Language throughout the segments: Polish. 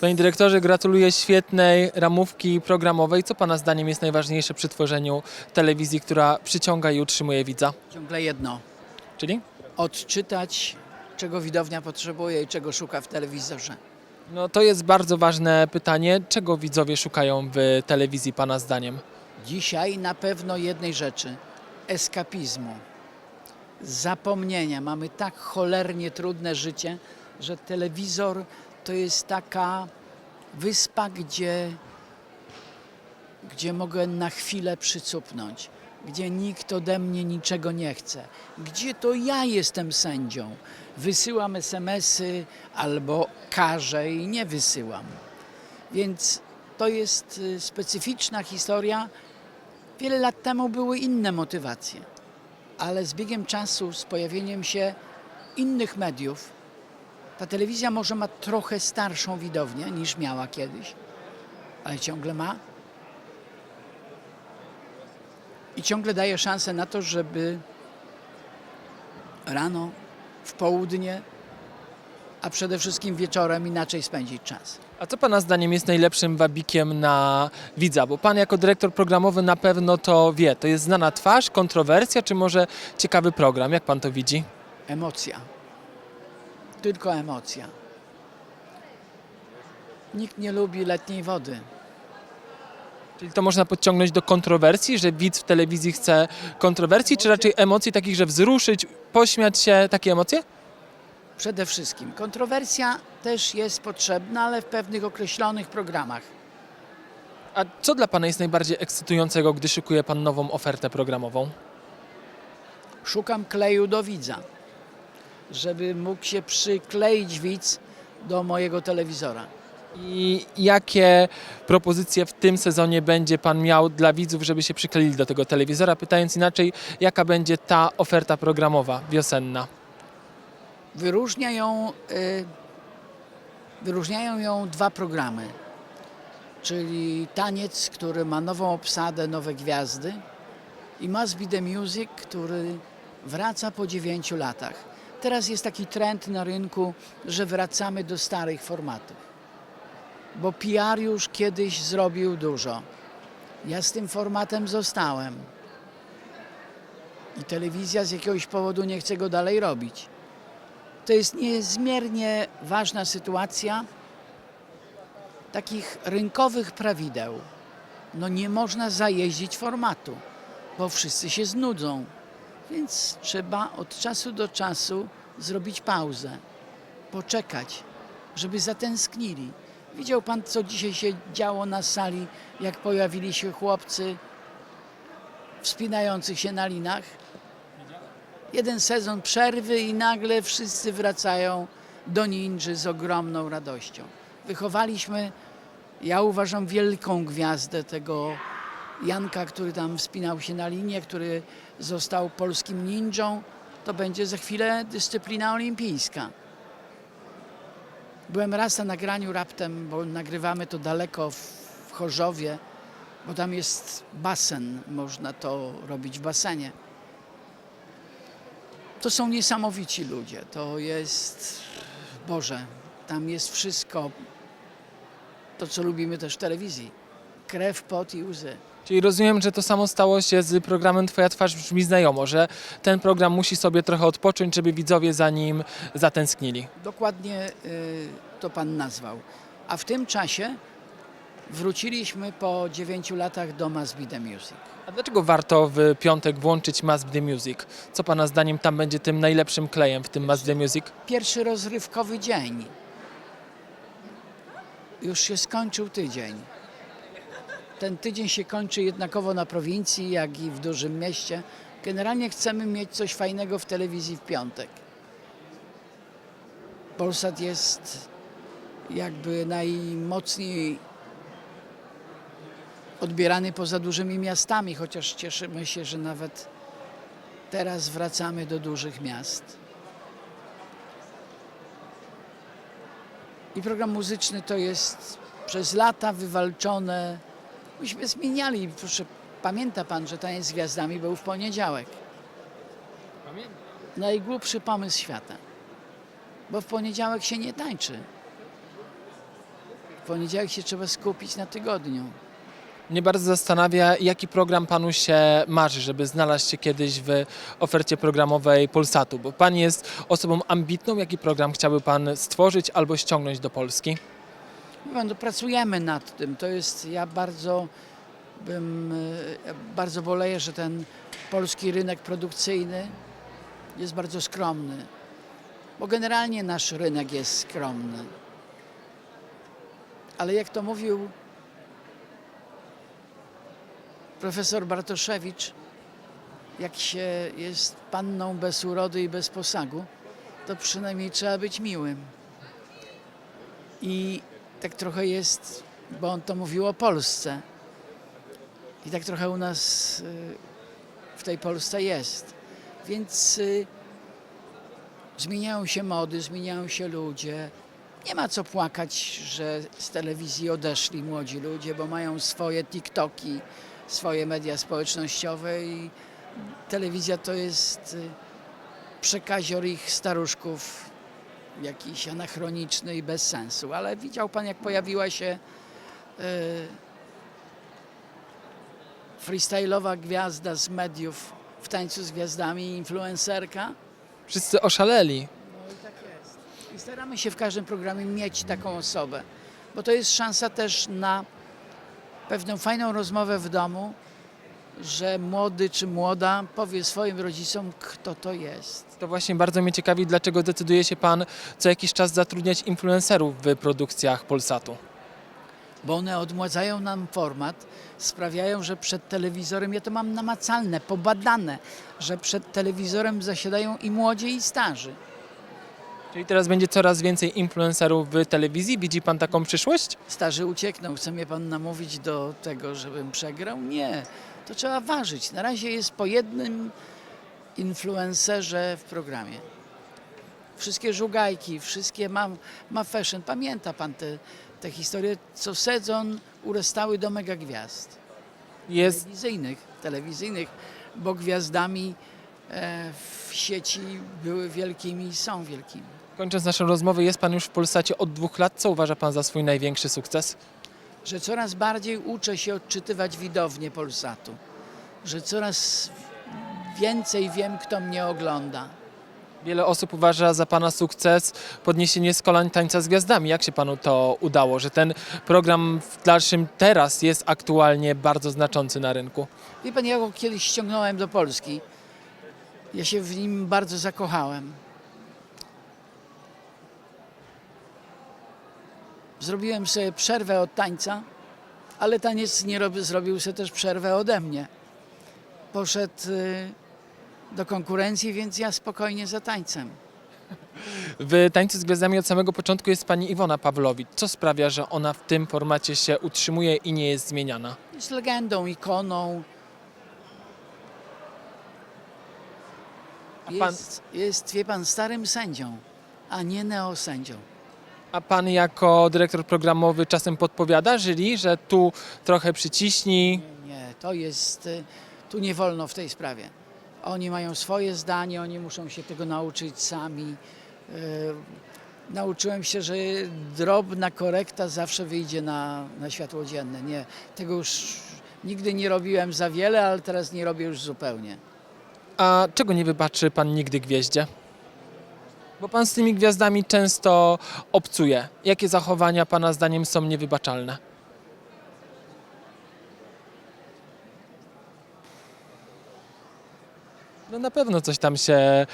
Panie dyrektorze, gratuluję świetnej ramówki programowej. Co Pana zdaniem jest najważniejsze przy tworzeniu telewizji, która przyciąga i utrzymuje widza? Ciągle jedno. Czyli? Odczytać, czego widownia potrzebuje i czego szuka w telewizorze. No to jest bardzo ważne pytanie. Czego widzowie szukają w telewizji Pana zdaniem? Dzisiaj na pewno jednej rzeczy. Eskapizmu. Zapomnienia. Mamy tak cholernie trudne życie, że telewizor to jest taka wyspa, gdzie, gdzie mogę na chwilę przycupnąć, gdzie nikt ode mnie niczego nie chce, gdzie to ja jestem sędzią. Wysyłam SMS-y albo karzę i nie wysyłam. Więc to jest y, specyficzna historia. Wiele lat temu były inne motywacje, ale z biegiem czasu, z pojawieniem się innych mediów, ta telewizja może ma trochę starszą widownię niż miała kiedyś, ale ciągle ma. I ciągle daje szansę na to, żeby rano, w południe, a przede wszystkim wieczorem inaczej spędzić czas. A co Pana zdaniem jest najlepszym wabikiem na widza? Bo Pan jako dyrektor programowy na pewno to wie. To jest znana twarz, kontrowersja, czy może ciekawy program? Jak Pan to widzi? Emocja. Tylko emocja. Nikt nie lubi letniej wody. Czyli to można podciągnąć do kontrowersji, że widz w telewizji chce kontrowersji, czy raczej emocji takich, że wzruszyć, pośmiać się, takie emocje? Przede wszystkim. Kontrowersja też jest potrzebna, ale w pewnych określonych programach. A co dla Pana jest najbardziej ekscytującego, gdy szykuje Pan nową ofertę programową? Szukam kleju do widza, żeby mógł się przykleić widz do mojego telewizora. I jakie propozycje w tym sezonie będzie Pan miał dla widzów, żeby się przykleili do tego telewizora? Pytając inaczej, jaka będzie ta oferta programowa wiosenna? Wyróżnia ją, y, wyróżniają ją dwa programy, czyli Taniec, który ma nową obsadę, nowe gwiazdy i Must Be The Music, który wraca po dziewięciu latach. Teraz jest taki trend na rynku, że wracamy do starych formatów, bo PR już kiedyś zrobił dużo. Ja z tym formatem zostałem i telewizja z jakiegoś powodu nie chce go dalej robić. To jest niezmiernie ważna sytuacja takich rynkowych prawideł. No nie można zajeździć formatu, bo wszyscy się znudzą. Więc trzeba od czasu do czasu zrobić pauzę, poczekać, żeby zatęsknili. Widział pan, co dzisiaj się działo na sali, jak pojawili się chłopcy wspinających się na linach? jeden sezon przerwy i nagle wszyscy wracają do ninży z ogromną radością. Wychowaliśmy, ja uważam, wielką gwiazdę tego Janka, który tam wspinał się na linię, który został polskim ninją. To będzie za chwilę dyscyplina olimpijska. Byłem raz na nagraniu raptem, bo nagrywamy to daleko w, Chorzowie, bo tam jest basen, można to robić w basenie. To są niesamowici ludzie. To jest, Boże, tam jest wszystko, to co lubimy też w telewizji. Krew, pot i łzy. Czyli rozumiem, że to samo stało się z programem Twoja twarz brzmi znajomo, że ten program musi sobie trochę odpocząć, żeby widzowie za nim zatęsknili. Dokładnie y, to Pan nazwał. A w tym czasie wróciliśmy po dziewięciu latach do Be The Music. A dlaczego warto w piątek włączyć Be The Music? Co Pana zdaniem tam będzie tym najlepszym klejem w tym Be The Music? Pierwszy rozrywkowy dzień. Już się skończył tydzień. Ten tydzień się kończy jednakowo na prowincji, jak i w dużym mieście. Generalnie chcemy mieć coś fajnego w telewizji w piątek. Polsat jest jakby najmocniej odbierany poza dużymi miastami, chociaż cieszymy się, że nawet teraz wracamy do dużych miast. I program muzyczny to jest przez lata wywalczone. Myśmy zmieniali, proszę, pamięta pan, że Taniec z Gwiazdami był w poniedziałek. Najgłupszy pomysł świata. Bo w poniedziałek się nie tańczy. poniedziałek się trzeba skupić na tygodniu. Mnie bardzo zastanawia, jaki program panu się marzy, żeby znaleźć się kiedyś w ofercie programowej Polsatu, bo pan jest osobą ambitną. Jaki program chciałby pan stworzyć albo ściągnąć do Polski? No, pracujemy nad tym. To jest, ja bardzo bym, e, bardzo boleję, że ten polski rynek produkcyjny jest bardzo skromny. Bo generalnie nasz rynek jest skromny. Ale jak to mówił profesor Bartoszewicz, jak się jest panną bez urody i bez posagu, to przynajmniej trzeba być miłym. I tak trochę jest, bo on to mówił o Polsce. I tak trochę u nas y, w tej Polsce jest. Więc y, zmieniają się mody, zmieniają się ludzie. Nie ma co płakać, że z telewizji odeszli młodzi ludzie, bo mają swoje TikToki, swoje media społecznościowe i telewizja to jest y, przekazior ich staruszków jakiś anachroniczny i bez sensu. Ale widział pan, jak pojawiła się e, freestyle'owa gwiazda z mediów w tańcu z gwiazdami, influencerka? Wszyscy oszaleli. No i tak jest. I staramy się w każdym programie mieć taką osobę, bo to jest szansa też na pewną fajną rozmowę w domu, że młody czy młoda powie swoim rodzicom, kto to jest. To właśnie bardzo mnie ciekawi, dlaczego decyduje się pan co jakiś czas zatrudniać influencerów w produkcjach Polsatu. bo one odmładzają nam format, sprawiają, że przed telewizorem, ja to mam namacalne, pobadane, że przed telewizorem zasiadają i młodzi, i starzy. Czyli teraz będzie coraz więcej influencerów w telewizji. Widzi pan taką przyszłość? Starzy uciekną. Chce mnie pan namówić do tego, żebym przegrał? Nie. To trzeba ważyć. Na razie jest po jednym influencerze w programie. Wszystkie żugajki, wszystkie ma, ma fashion. Pamięta pan te, te historie, co sezon urestały do mega gwiazd. Jest telewizyjnych, telewizyjnych, bo gwiazdami e, w sieci były wielkimi i są wielkimi. Kończąc naszą rozmowę, jest Pan już w Polsacie od dwóch lat. Co uważa Pan za swój największy sukces? Że coraz bardziej uczę się odczytywać widownię Polsatu, że coraz więcej wiem, kto mnie ogląda. Wiele osób uważa za Pana sukces podniesienie z kolan tańca z gwiazdami. Jak się Panu to udało, że ten program w dalszym teraz jest aktualnie bardzo znaczący na rynku? Wie pan, ja go kiedyś ściągnąłem do Polski. Ja się w nim bardzo zakochałem. Zrobiłem sobie przerwę od tańca, ale taniec nie robi, zrobił sobie też przerwę ode mnie. Poszedł y, do konkurencji, więc ja spokojnie za tańcem. W Tańcu z Gwiazdami od samego początku jest Pani Iwona Pawlowicz. Co sprawia, że ona w tym formacie się utrzymuje i nie jest zmieniana? Jest legendą, ikoną. Pan- Jest, jest, wie pan, starym sędzią, a nie neosędzią. A Pan jako dyrektor programowy czasem podpowiada jury, że tu trochę przyciśnij, Nie, to jest, y, tu nie wolno w tej sprawie. Oni mają swoje zdanie, oni muszą się tego nauczyć sami. Y, Nauczyłem się, że drobna korekta zawsze wyjdzie na, na światło dzienne. Nie, tego już nigdy nie robiłem za wiele, ale teraz nie robię już zupełnie. A czego nie wybaczy pan nigdy gwieździe? Bo pan z tymi gwiazdami często obcuje. Jakie zachowania pana zdaniem są niewybaczalne? No na pewno coś tam się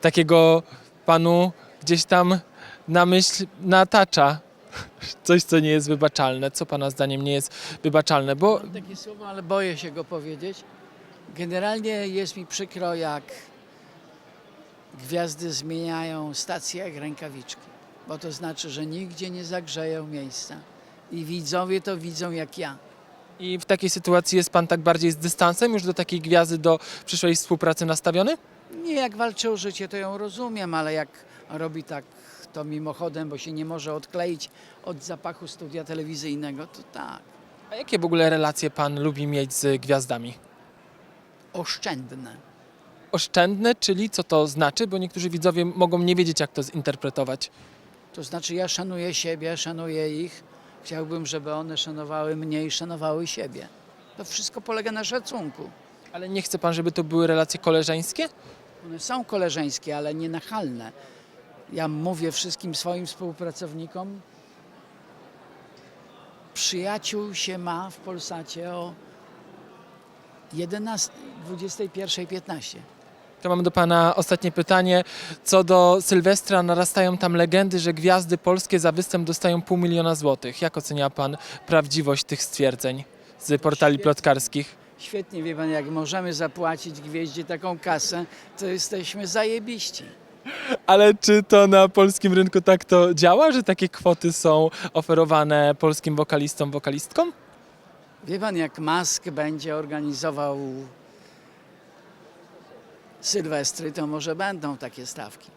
takiego panu gdzieś tam na myśl natacza. Coś, co nie jest wybaczalne. Co pana zdaniem nie jest wybaczalne? Bo takie słowo, ale boję się go powiedzieć. Generalnie jest mi przykro, jak gwiazdy zmieniają stacje jak rękawiczki, bo to znaczy, że nigdzie nie zagrzeją miejsca. I widzowie to widzą jak ja. I w takiej sytuacji jest pan tak bardziej z dystansem już do takiej gwiazdy, do przyszłej współpracy nastawiony? Nie, jak walczy o życie, to ją rozumiem, ale jak robi tak to mimochodem, bo się nie może odkleić od zapachu studia telewizyjnego, to tak, A jakie w ogóle relacje pan lubi mieć z gwiazdami? oszczędne. Oszczędne, czyli co to znaczy? Bo niektórzy widzowie mogą nie wiedzieć, jak to zinterpretować. To znaczy ja szanuję siebie, szanuję ich, Chciałbym, żeby one szanowały mnie i szanowały siebie. To wszystko polega na szacunku. Ale nie chce pan, żeby to były relacje koleżeńskie? One są koleżeńskie, ale nie nachalne. Ja mówię wszystkim swoim współpracownikom, przyjaciół się ma w Polsacie o 11, 21.15. To mam do pana ostatnie pytanie. Co do Sylwestra, narastają tam legendy, że gwiazdy polskie za występ dostają pół miliona złotych. Jak ocenia pan prawdziwość tych stwierdzeń z portali plotkarskich? Świetnie, wie pan, jak możemy zapłacić gwieździe taką kasę, to jesteśmy zajebiści. Ale czy to na polskim rynku tak to działa, że takie kwoty są oferowane polskim wokalistom, wokalistkom? Wie pan, jak Musk będzie organizował Sylwestry, to może będą takie stawki.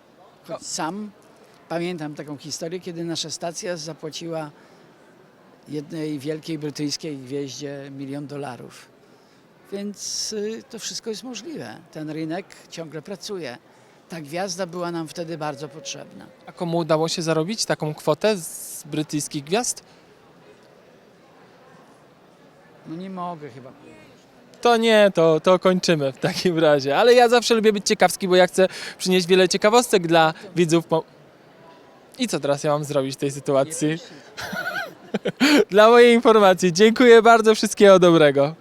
Choć sam pamiętam taką historię, kiedy nasza stacja zapłaciła jednej wielkiej brytyjskiej gwieździe milion dolarów. Więc y, to wszystko jest możliwe. Ten rynek ciągle pracuje. Ta gwiazda była nam wtedy bardzo potrzebna. A komu udało się zarobić taką kwotę z brytyjskich gwiazd? No nie mogę chyba. To nie, to, to kończymy w takim razie. Ale ja zawsze lubię być ciekawski, bo ja chcę przynieść wiele ciekawostek dla widzów. I co teraz ja mam zrobić w tej sytuacji? Dla mojej informacji. Dziękuję bardzo, wszystkiego dobrego.